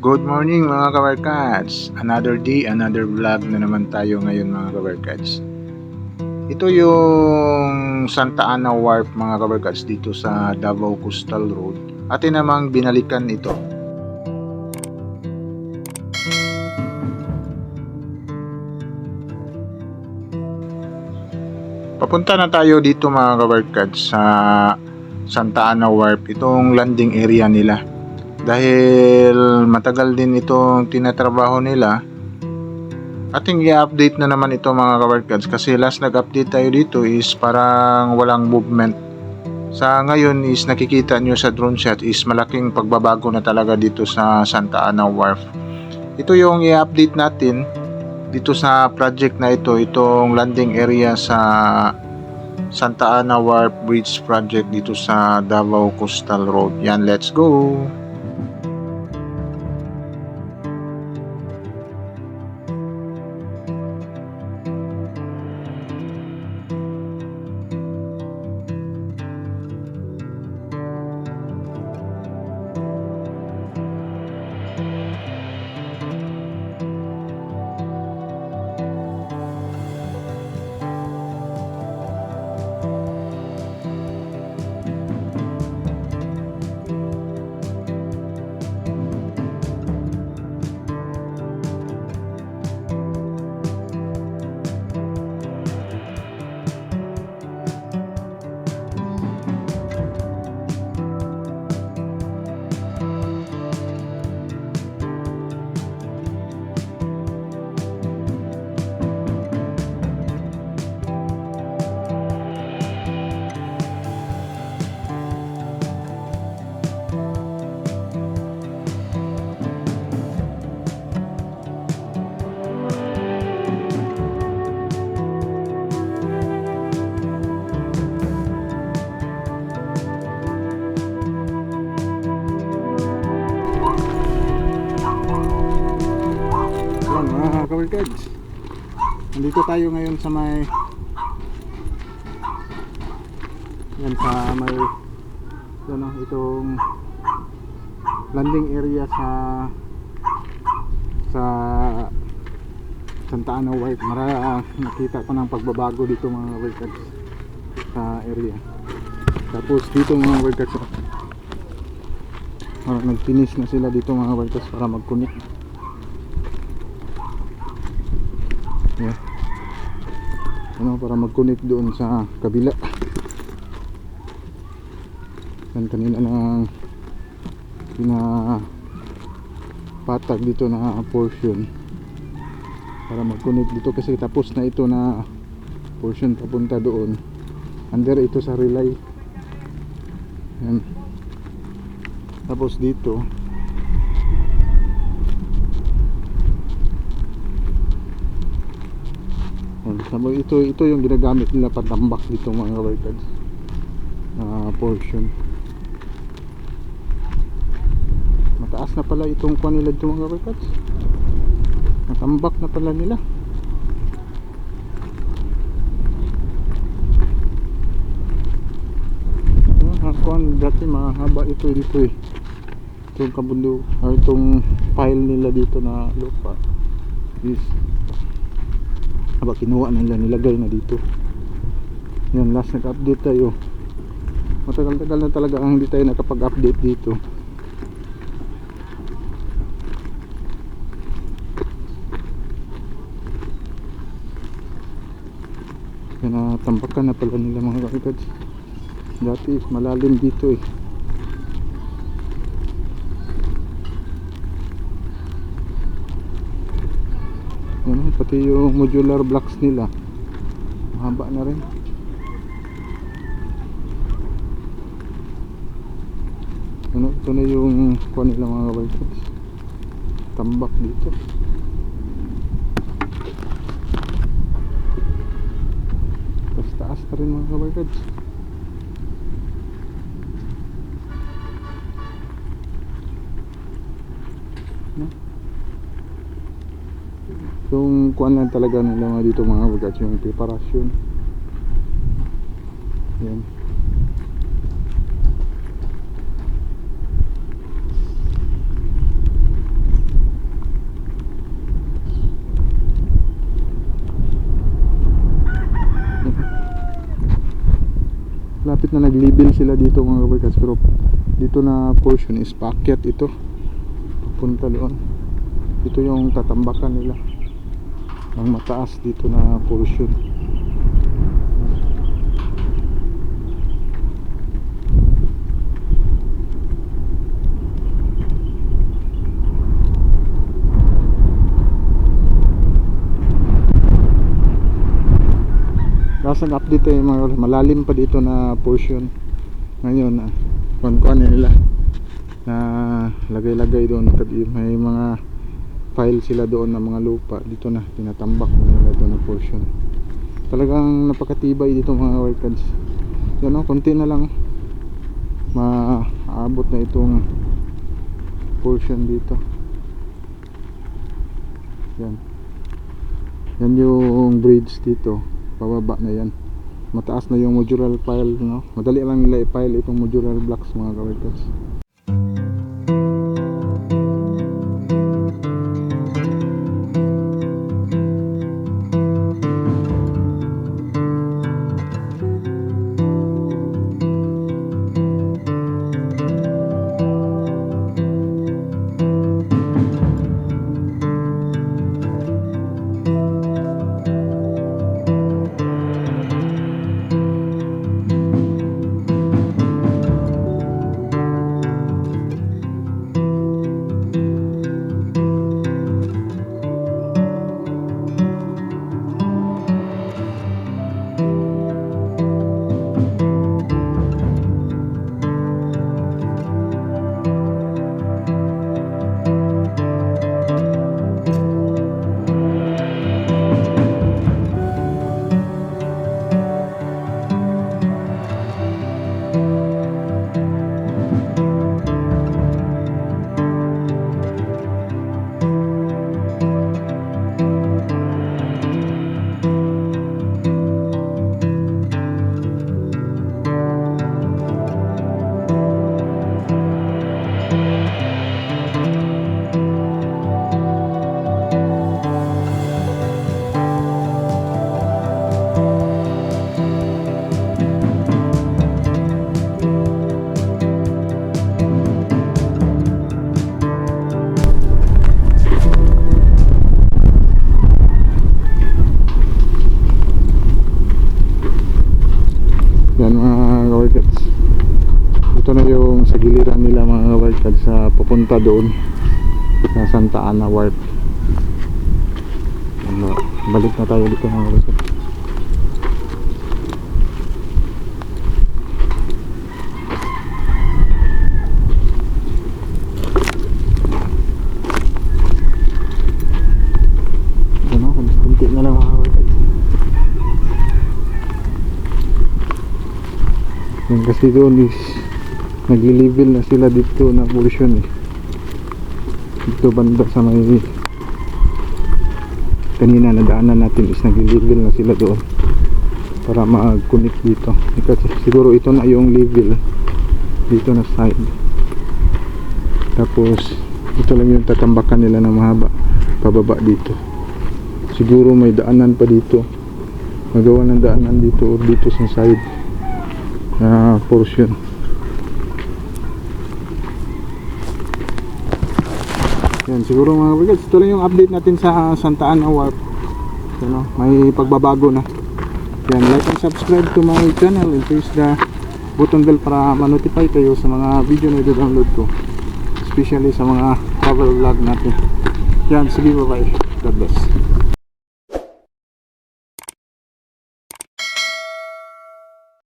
Good morning mga kabarkads! Another day, another vlog na naman tayo ngayon mga kabarkads. Ito yung Santa Ana Wharf mga kabarkads dito sa Davao Coastal Road. Atin namang binalikan ito. Papunta na tayo dito mga kabarkads sa Santa Ana Wharf. Itong landing area nila dahil matagal din itong tinatrabaho nila. Ating i-update na naman ito mga kabarkads kasi last nag-update tayo dito is parang walang movement. Sa ngayon is nakikita nyo sa drone shot is malaking pagbabago na talaga dito sa Santa Ana Wharf. Ito yung i-update natin dito sa project na ito itong landing area sa Santa Ana Wharf Bridge Project dito sa Davao Coastal Road. Yan let's go Nandito tayo ngayon sa may yan sa may ano, itong landing area sa sa Santa Ana White. Mara nakita ko ng pagbabago dito mga kabarkads sa area. Tapos dito mga kabarkads ah, nag-finish na sila dito mga kabarkads para. Yan. Ano, para mag-connect doon sa kabila. Yan kanina na pina patag dito na portion. Para mag-connect dito kasi tapos na ito na portion papunta doon. Under ito sa relay. Yan. Tapos dito Yan, sabag ito ito yung ginagamit nila patambak dito mga kabarkads na portion. Mataas na pala itong kuha nila dito mga kabarkads natambak na pala nila. Yan, kuhan dati mahaba ito dito eh. Itong kabundo or itong file nila dito na lupa. Is Aba, kinuha na nila, nilagay na dito. Yan, last nag-update tayo. Matagal-tagal na talaga ang hindi tayo nakapag-update dito. Yan, uh, tambakan na pala nila mga kaikads. Dati, malalim dito eh. Ano, pati yung modular blocks nila. Mahaba na rin. Ano, ito na yung kuha nila mga kabarkads tambak dito. Taas taas na rin mga kabarkads no? yung kuan lang talaga nila mga dito mga bagat yung preparasyon. Yan. Lapit na naglibin sila dito mga kabarkas pero dito na portion is paakyat ito. Papunta doon. Ito yung tatambakan nila ang mataas dito na portion. Lasang update tayo mga malalim pa dito na portion. Ngayon ah, kuhan nila. Na lagay-lagay doon. May mga file sila doon ng mga lupa. Dito na tinatambak na nila doon na portion. Talagang napakatibay dito mga workers yan o konti na lang. Maabot na itong portion dito. Yan. Yan yung bridge dito. Pababa na yan. Mataas na yung modular pile no? Madali lang nila i-pile itong modular blocks mga kaworkers ito na yung sa giliran nila mga kaworkers sa papunta doon sa Santa Ana Warp ano, balik na tayo dito mga kaworkers ano, Yan kasi doon is nagli-level na sila dito na portion eh. Dito banda sa may kanina nadaanan natin is nagli-level na sila doon para mag-connect dito. Eh, Kasi siguro ito na yung level dito na side. Tapos ito lang yung tatambakan nila na mahaba pababa dito. Siguro may daanan pa dito. Magawa ng daanan dito or dito sa side na portion yan siguro mga kapatid ito lang yung update natin sa Santa Ana Warp ano, may pagbabago na. Yan like and subscribe to my channel and press the button bell para ma-notify kayo sa mga video na i-download ko. Especially sa mga travel vlog natin. Yan sige bye bye God bless